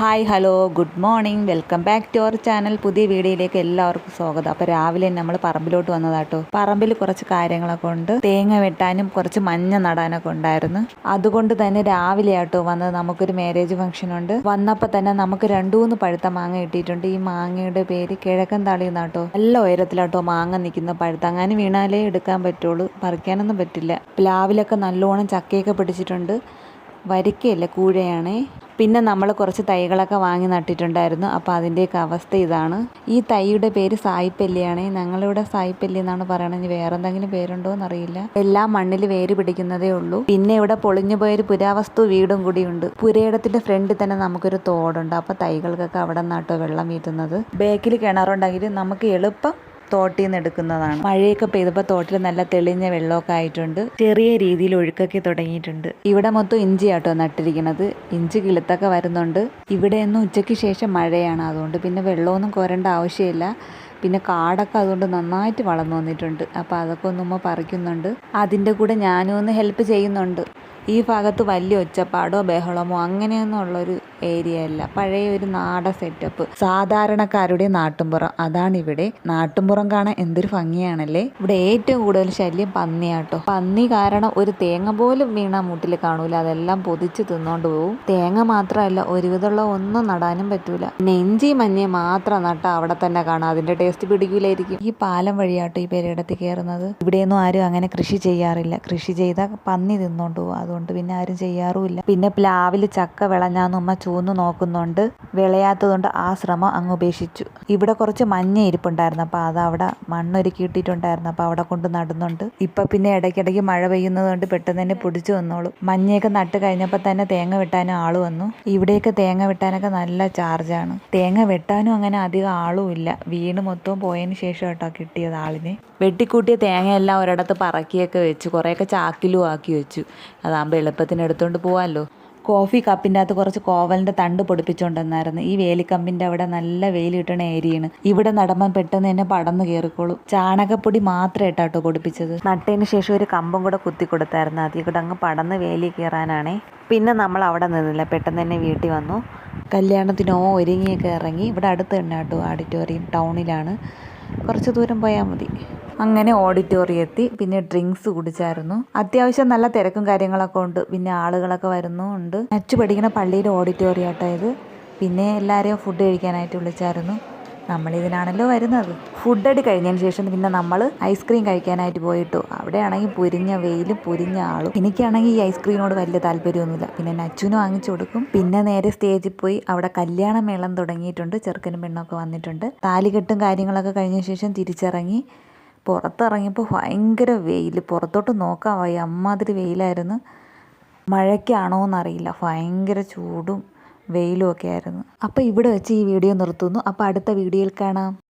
Hi hello good morning. Welcome back to our channel. പുതിയ വീഡിയോയിലേക്ക് എല്ലാവർക്കും സ്വാഗതം. അപ്പോൾ രാവിലെ നമ്മൾ പറമ്പിലോട്ട് വന്നതാട്ടോ. പറമ്പിൽ കുറച്ച് കാര്യങ്ങളൊക്കെ ഉണ്ട്. തേങ്ങ വെട്ടാനും കുറച്ച് മഞ്ഞ നടാനൊക്കെ ഉണ്ടായിരുന്നു. അതുകൊണ്ട് തന്നെ രാവിലെ ആട്ടോ വന്നത്. നമുക്കൊരു മാരേജ് ഫംഗ്ഷൻ ഉണ്ട്. വന്നപ്പോൾ തന്നെ നമുക്ക് രണ്ടു മൂന്ന് പഴുത്ത മാങ്ങ കിട്ടിയിട്ടുണ്ട്. ഈ മാങ്ങയുടെ പേര് കിഴക്കൻ താളി നല്ല ഉയരത്തിലാട്ടോ മാങ്ങ നിൽക്കുന്ന പഴുത്ത. അങ്ങനെ വീണാലേ എടുക്കാൻ പറ്റുള്ളൂ. പറിക്കാനൊന്നും പറ്റില്ല. പ്ലാവിലൊക്കെ നല്ലോണം ചക്കയൊക്കെ പിടിച്ചിട്ടുണ്ട്. വരിക്കയല്ല? കൂഴയാണേ. പിന്നെ നമ്മൾ കുറച്ച് തൈകളൊക്കെ വാങ്ങി നട്ടിട്ടുണ്ടായിരുന്നു. അപ്പോൾ അതിന്റെയൊക്കെ അവസ്ഥ ഇതാണ്. ഈ തൈയുടെ പേര് സായിപ്പല്ലിയാണ്. ഞങ്ങളിവിടെ സായിപ്പല്ലി എന്നാണ് പറയണത്. വേറെ എന്തെങ്കിലും പേരുണ്ടോ എന്നറിയില്ല എല്ലാം മണ്ണിൽ വേര് പിടിക്കുന്നതേ ഉള്ളൂ. പിന്നെ ഇവിടെ പൊളിഞ്ഞു പോയൊരു പുരാവസ്തു വീടും കൂടിയുണ്ട് പുരയിടത്തിന്റെ ഫ്രണ്ടിൽ തന്നെ നമുക്കൊരു തോടുണ്ട്. അപ്പോൾ തൈകൾക്കൊക്കെ അവിടെ നിന്നാട്ടോ വെള്ളം വീട്ടുന്നത്. ബേക്കിൽ കിണറുണ്ടെങ്കിൽ നമുക്ക് എളുപ്പം തോട്ടിൽ നിന്ന് എടുക്കുന്നതാണ്. മഴയൊക്കെ പെയ്തപ്പോൾ തോട്ടിൽ നല്ല തെളിഞ്ഞ വെള്ളമൊക്കെ ആയിട്ടുണ്ട്. ചെറിയ രീതിയിൽ ഒഴുക്കൊക്കെ തുടങ്ങിയിട്ടുണ്ട്. ഇവിടെ മൊത്തം ഇഞ്ചി ആട്ടോ നട്ടിരിക്കുന്നത് ഇഞ്ചി കിളുത്തൊക്കെ വരുന്നുണ്ട്. ഇവിടെ ഇവിടെയൊന്നും ഉച്ചയ്ക്ക് ശേഷം മഴയാണ്. അതുകൊണ്ട് പിന്നെ വെള്ളമൊന്നും കോരേണ്ട ആവശ്യമില്ല. പിന്നെ കാടൊക്കെ അതുകൊണ്ട് നന്നായിട്ട് വളർന്നു വന്നിട്ടുണ്ട്. അപ്പോൾ അതൊക്കെ ഒന്നുമ്മ പറിക്കുന്നുണ്ട്. അതിന്റെ കൂടെ ഞാനും ഒന്ന് ഹെൽപ്പ് ചെയ്യുന്നുണ്ട്. ഈ ഭാഗത്ത് വലിയ ഒച്ചപ്പാടോ ബഹളമോ അങ്ങനെയൊന്നും ഉള്ളൊരു ഏരിയ അല്ല. പഴയ ഒരു നാടൻ സെറ്റപ്പ് സാധാരണക്കാരുടെ നാട്ടുംപുറം. അതാണ് ഇവിടെ. നാട്ടുംപുറം കാണാൻ എന്തൊരു ഭംഗിയാണല്ലേ? ഇവിടെ ഏറ്റവും കൂടുതൽ ശല്യം പന്നിയാട്ടോ. പന്നി കാരണം ഒരു തേങ്ങ പോലും വീണ മൂട്ടിൽ കാണൂല. അതെല്ലാം പൊതിച്ച് തിന്നോണ്ട് പോവും. തേങ്ങ മാത്രമല്ല ഒരുവിധമുള്ള ഒന്നും നടാനും പറ്റൂല. നെഞ്ചി മഞ്ഞ മാത്രം നട്ട അവിടെ തന്നെ കാണാം. അതിന്റെ ടേസ്റ്റ് പിടിക്കൂലായിരിക്കും. ഈ പാലം വഴിയാട്ടോ ഈ പേരിടത്ത് കയറുന്നത് ഇവിടെയൊന്നും ആരും അങ്ങനെ കൃഷി ചെയ്യാറില്ല. കൃഷി ചെയ്താൽ പന്നി തിന്നോണ്ട് പോകും അതുകൊണ്ട് പിന്നെ ആരും ചെയ്യാറുമില്ല. പിന്നെ പ്ലാവിൽ ചക്ക വിളഞ്ഞാന്ന് ഉമ്മ ചൂന്ന് നോക്കുന്നുണ്ട്. വിളയാത്തതുകൊണ്ട് ആ ശ്രമം അങ്ങ് ഉപേക്ഷിച്ചു. ഇവിടെ കുറച്ച് മഞ്ഞ ഇരിപ്പുണ്ടായിരുന്നു. അപ്പോൾ അത് അവിടെ മണ്ണൊരുക്കി ഇട്ടിട്ടുണ്ടായിരുന്നു. അപ്പോൾ അവിടെ കൊണ്ട് നടുന്നുണ്ട്. ഇപ്പം പിന്നെ ഇടയ്ക്കിടയ്ക്ക് മഴ പെയ്യുന്നത് കൊണ്ട് പെട്ടെന്ന് തന്നെ പൊടിച്ചു വന്നോളൂ. മഞ്ഞയൊക്കെ നട്ട് കഴിഞ്ഞപ്പോൾ തന്നെ തേങ്ങ വെട്ടാനും ആൾ വന്നു. ഇവിടെയൊക്കെ തേങ്ങ വെട്ടാനൊക്കെ നല്ല ചാർജാണ് തേങ്ങ വെട്ടാനും അങ്ങനെ അധികം ആളും ഇല്ല. വീണ് മൊത്തവും പോയതിന് ശേഷം കേട്ടോ കിട്ടിയത് ആളിനെ. വെട്ടിക്കൂട്ടിയ തേങ്ങയെല്ലാം ഒരിടത്ത് പറക്കിയൊക്കെ വെച്ചു. കുറേയൊക്കെ ചാക്കിലും ആക്കി വെച്ചു. അതാകുമ്പോൾ എളുപ്പത്തിന് എടുത്തുകൊണ്ട് പോകാമല്ലോ കോഫി കപ്പിന്റെ അകത്ത് കുറച്ച് കോവലിന്റെ തണ്ട് പൊടിപ്പിച്ചുകൊണ്ടെന്നായിരുന്നു ഈ വേലിക്കമ്പിന്റെ അവിടെ നല്ല വെയിൽ കിട്ടണ ഏരിയയാണ്. ഇവിടെ നടമ്പം പെട്ടെന്ന് തന്നെ പടന്നു കയറിക്കോളും. ചാണകപ്പൊടി മാത്രമേ ഇട്ടാട്ടോ പൊടിപ്പിച്ചത്. നട്ടതിന് ശേഷം ഒരു കമ്പും കൂടെ കുത്തി കൊടുത്തായിരുന്നു അതിൽ കൂടെ അങ്ങ് പടന്ന് വേലി കയറാനാണേ. പിന്നെ നമ്മൾ അവിടെ നിന്നില്ല. പെട്ടെന്ന് തന്നെ വീട്ടിൽ വന്നു. കല്യാണത്തിനോ ഒരുങ്ങിയൊക്കെ ഇറങ്ങി. ഇവിടെ അടുത്ത് തന്നെ കേട്ടോ ഓഡിറ്റോറിയം ടൗണിലാണ് കുറച്ച് ദൂരം പോയാൽ മതി. അങ്ങനെ ഓഡിറ്റോറിയം എത്തി പിന്നെ ഡ്രിങ്ക്സ് കുടിച്ചായിരുന്നു. അത്യാവശ്യം നല്ല തിരക്കും കാര്യങ്ങളൊക്കെ ഉണ്ട്. പിന്നെ ആളുകളൊക്കെ വരുന്നുണ്ട് അച്ചു പഠിക്കുന്ന പള്ളിയുടെ ഓഡിറ്റോറിയം ആട്ടോ ഇത്. പിന്നെ എല്ലാവരെയും ഫുഡ് കഴിക്കാനായിട്ട് വിളിച്ചായിരുന്നു. നമ്മളിതിനാണല്ലോ വരുന്നത്. ഫുഡ് അടി കഴിഞ്ഞതിന് ശേഷം പിന്നെ നമ്മൾ ഐസ്ക്രീം കഴിക്കാനായിട്ട് പോയിട്ടു. അവിടെയാണെങ്കിൽ പുരിഞ്ഞ വെയിലും പുരിഞ്ഞ ആളും. എനിക്കാണെങ്കിൽ ഈ ഐസ്ക്രീമിനോട് വലിയ താല്പര്യമൊന്നുമില്ല. പിന്നെ നച്ചുന് വാങ്ങിച്ചു കൊടുക്കും. പിന്നെ നേരെ സ്റ്റേജിൽ പോയി അവിടെ കല്യാണമേളം തുടങ്ങിയിട്ടുണ്ട്. ചെറുക്കനും പെണ്ണൊക്കെ വന്നിട്ടുണ്ട്. താലികെട്ടും കാര്യങ്ങളൊക്കെ കഴിഞ്ഞ ശേഷം തിരിച്ചിറങ്ങി. പുറത്തിറങ്ങിയപ്പോൾ ഭയങ്കര വെയിൽ. പുറത്തോട്ട് നോക്കാൻ വയ്യ. അമ്മാതിരി വെയിലായിരുന്നു. മഴയ്ക്കാണോ എന്നറിയില്ല. ഭയങ്കര ചൂടും വെയിലും ഒക്കെ ആയിരുന്നു. അപ്പോൾ ഇവിടെ വെച്ച് ഈ വീഡിയോ നിർത്തുന്നു. അപ്പോൾ അടുത്ത വീഡിയോയിൽ കാണാം.